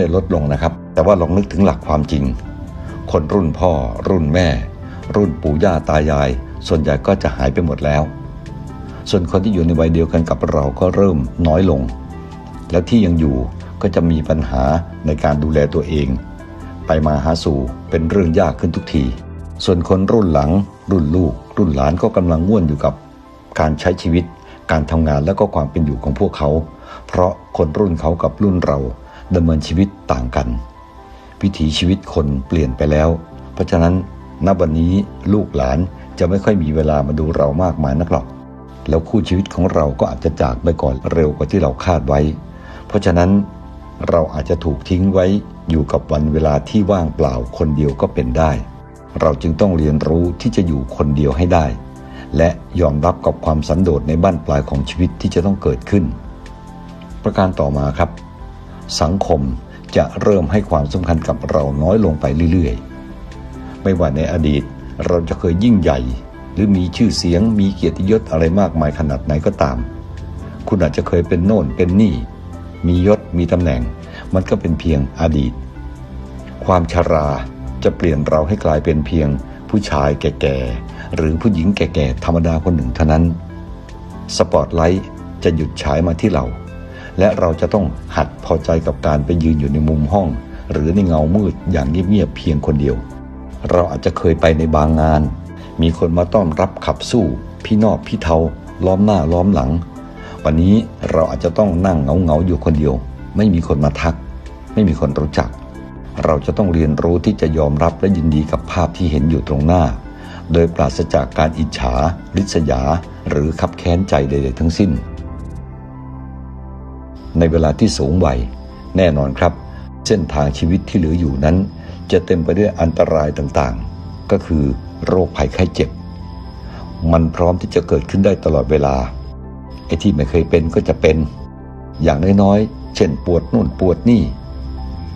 ได้ลดลงนะครับ แต่ว่าลองนึกถึงหลักความจริง คนรุ่นพ่อ รุ่นแม่ รุ่นปู่ย่าตายาย ส่วนใหญ่ก็จะหายไปหมดแล้ว ส่วนคนที่อยู่ในวัยเดียวกันกับเราก็เริ่มน้อยลง แล้วที่ยังอยู่ก็จะมีปัญหาในการดูแลตัวเอง ไปมาหาสู่เป็นเรื่องยากขึ้นทุกที ส่วนคนรุ่นหลัง รุ่นลูก รุ่นหลานก็กำลังง่วนอยู่กับ การใช้ชีวิต การทำงานและก็ความเป็นอยู่ของพวกเขา เพราะคนรุ่นเขากับรุ่นเรา ดำเนินชีวิตต่างกันวิถีชีวิตคนเปลี่ยนไปแล้ว เพราะฉะนั้นณวันนี้ลูกหลานจะไม่ค่อยมีเวลามาดูเรามากมายนักหรอก แล้วคู่ชีวิตของเราก็อาจจะจากไปก่อนเร็วกว่าที่เราคาดไว้ เพราะฉะนั้นเราอาจจะถูกทิ้งไว้อยู่กับวันเวลาที่ว่างเปล่าคนเดียวก็เป็นได้ เราจึงต้องเรียนรู้ที่จะอยู่คนเดียวให้ได้ และยอมรับกับความสันโดษในบ้านปลายของชีวิตที่จะต้องเกิดขึ้น ประการต่อมาครับ สังคมจะเริ่มให้ความสำคัญกับเราน้อยลงไปเรื่อยๆ ไม่ว่าในอดีตเราจะเคยยิ่งใหญ่ หรือมีชื่อเสียงมีเกียรติยศอะไรมากมายขนาดไหนก็ตาม คุณอาจจะเคยเป็นโน่นเป็นนี่ มียศมีตำแหน่ง มันก็เป็นเพียงอดีต ความชราจะเปลี่ยนเราให้กลายเป็นเพียงผู้ชายแก่ๆ หรือผู้หญิงแก่ๆ ธรรมดาคนหนึ่งเท่านั้น สปอตไลท์จะหยุดฉายมาที่เรา และเราจะต้องหัดพอใจกับการไปยืนอยู่ในมุมห้อง หรือในเงามืดอย่างเงียบๆเพียงคนเดียว เราอาจจะเคยไปในบางงาน มีคนมาต้อนรับขับสู้ พี่นอกพี่เทาล้อมหน้าล้อมหลัง วันนี้เราอาจจะต้องนั่งเงาๆอยู่คนเดียว ไม่มีคนมาทัก ไม่มีคนรู้จัก เราจะต้องเรียนรู้ที่จะยอมรับและยินดีกับภาพที่เห็นอยู่ตรงหน้า โดยปราศจากการอิจฉาริษยา หรือขับแค้นใจใดๆทั้งสิ้น ในเวลาที่สูงวัย แน่นอนครับ เส้นทางชีวิตที่เหลืออยู่นั้น จะเต็มไปด้วยอันตรายต่างๆ ก็คือโรคภัยไข้เจ็บ มันพร้อมที่จะเกิดขึ้นได้ตลอดเวลาไอ้ที่ไม่เคยเป็นก็จะเป็น อย่างน้อยๆ เช่นปวดนู่นปวดนี่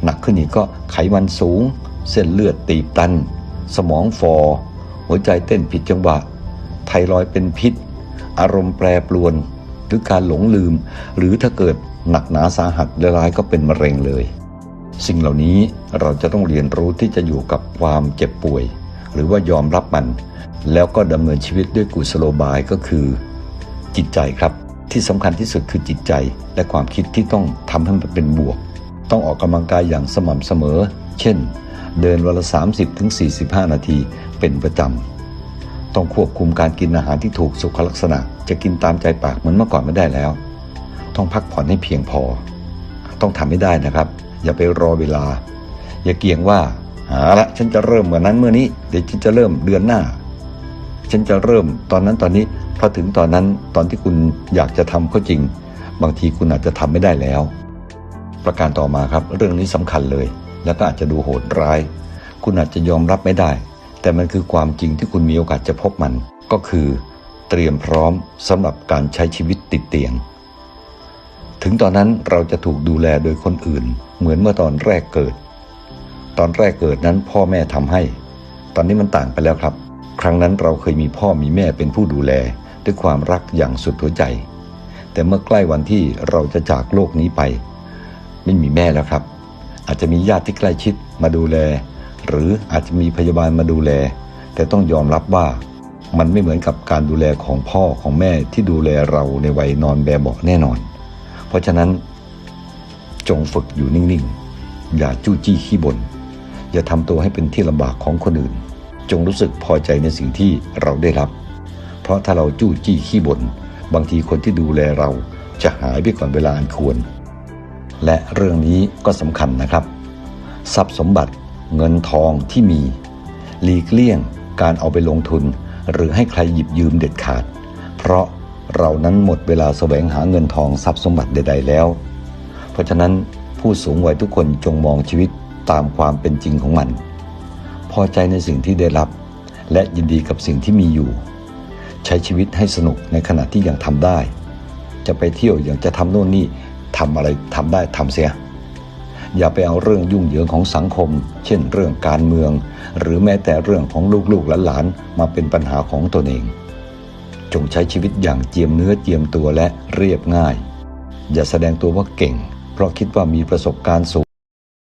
หนักขึ้นอีกก็ไขมันสูง เส้นเลือดตีบตัน สมองฟอ หัวใจเต้นผิดจังหวะ ไทรอยเป็นพิษ อารมณ์แปรปรวน หรือการหลงลืม หรือถ้าเกิด หนักหนาสาหัสและร้ายก็เป็นมะเร็งเลย สิ่งเหล่านี้เราจะต้องเรียนรู้ที่จะอยู่กับความเจ็บป่วย หรือว่ายอมรับมัน แล้วก็ดำเนินชีวิตด้วยกุศโลบายก็คือ จิตใจครับที่สำคัญที่สุดคือจิตใจ และความคิดที่ต้องทำให้มันเป็นบวก ต้องออกกำลังกายอย่างสม่ำเสมอ เช่น เดินวันละ 30-45ถึง45นาทีเป็นประจำต้องควบคุมการกินอาหารที่ถูกสุขลักษณะ จะกินตามใจปากเหมือนเมื่อก่อนไม่ได้แล้ว ต้องพักผ่อนให้เพียงพอ ต้องทำให้ได้นะครับ อย่าไปรอเวลา อย่าเกี่ยงว่าหาละฉันจะเริ่มเมื่อนั้นเมื่อนี้เดี๋ยวฉันจะเริ่มเดือนหน้า ฉันจะเริ่มตอนนั้นตอนนี้พอถึงตอนนั้นตอนที่คุณอยากจะทำก็จริง บางทีคุณอาจจะทำไม่ได้แล้ว ประการต่อมาครับ เรื่องนี้สำคัญเลย แล้วก็อาจจะดูโหดร้าย คุณอาจจะยอมรับไม่ได้ แต่มันคือความจริงที่คุณมีโอกาสจะพบมัน ก็คือ เตรียมพร้อมสำหรับการใช้ชีวิตติดเตียง ถึงตอนนั้นเราจะถูกดูแลโดยคนอื่น เหมือนเมื่อตอนแรกเกิด ตอนแรกเกิดนั้นพ่อแม่ทำให้ ตอนนี้มันต่างไปแล้วครับ ครั้งนั้นเราเคยมีพ่อมีแม่เป็นผู้ดูแล ด้วยความรักอย่างสุดหัวใจ แต่เมื่อใกล้วันที่เราจะจากโลกนี้ไป ไม่มีแม่แล้วครับ อาจจะมีญาติที่ใกล้ชิดมาดูแล หรืออาจจะมีพยาบาลมาดูแล แต่ต้องยอมรับว่ามันไม่เหมือนกับการดูแลของพ่อของแม่ที่ดูแลเราในวัยนอนแบบเบาะแน่นอน เพราะฉะนั้นจงฝึกอยู่นิ่งๆ อย่าจู้จี้ขี้บน่นอย่าทำตัวให้เป็นที่ลำบากของคนอื่น จงรู้สึกพอใจในสิ่งที่เราได้รับ เพราะถ้าเราจู้จี้ขี้บน่นบางทีคนที่ดูแลเราจะหายไปก่อนเวลาอันควร และเรื่องนี้ก็สำคัญนะครับ ทรัพย์สมบัติเงินทองที่มี หลีกเลี่ยงการเอาไปลงทุน หรือให้ใครหยิบยืมเด็ดขาด เพราะ เรานั้นหมดเวลาแสวงหาเงินทองทรัพย์สมบัติใด ๆ แล้ว เพราะฉะนั้นผู้สูงวัยทุกคนจงมองชีวิตตามความเป็นจริงของมัน พอใจในสิ่งที่ได้รับ และยินดีกับสิ่งที่มีอยู่ ใช้ชีวิตให้สนุกในขณะที่ยังทำได้ จะไปเที่ยวอย่างจะทำโน่นนี่ทำอะไรทำได้ทำเสีย อย่าไปเอาเรื่องยุ่งเหยิงของสังคม เช่น เรื่องการเมือง หรือแม้แต่เรื่องของลูกๆหลานๆมาเป็นปัญหาของตนเอง จงใช้ชีวิตอย่างเจียมเนื้อเจียมตัวและเรียบง่าย อย่าแสดงตัวว่าเก่ง เพราะคิดว่ามีประสบการณ์สูง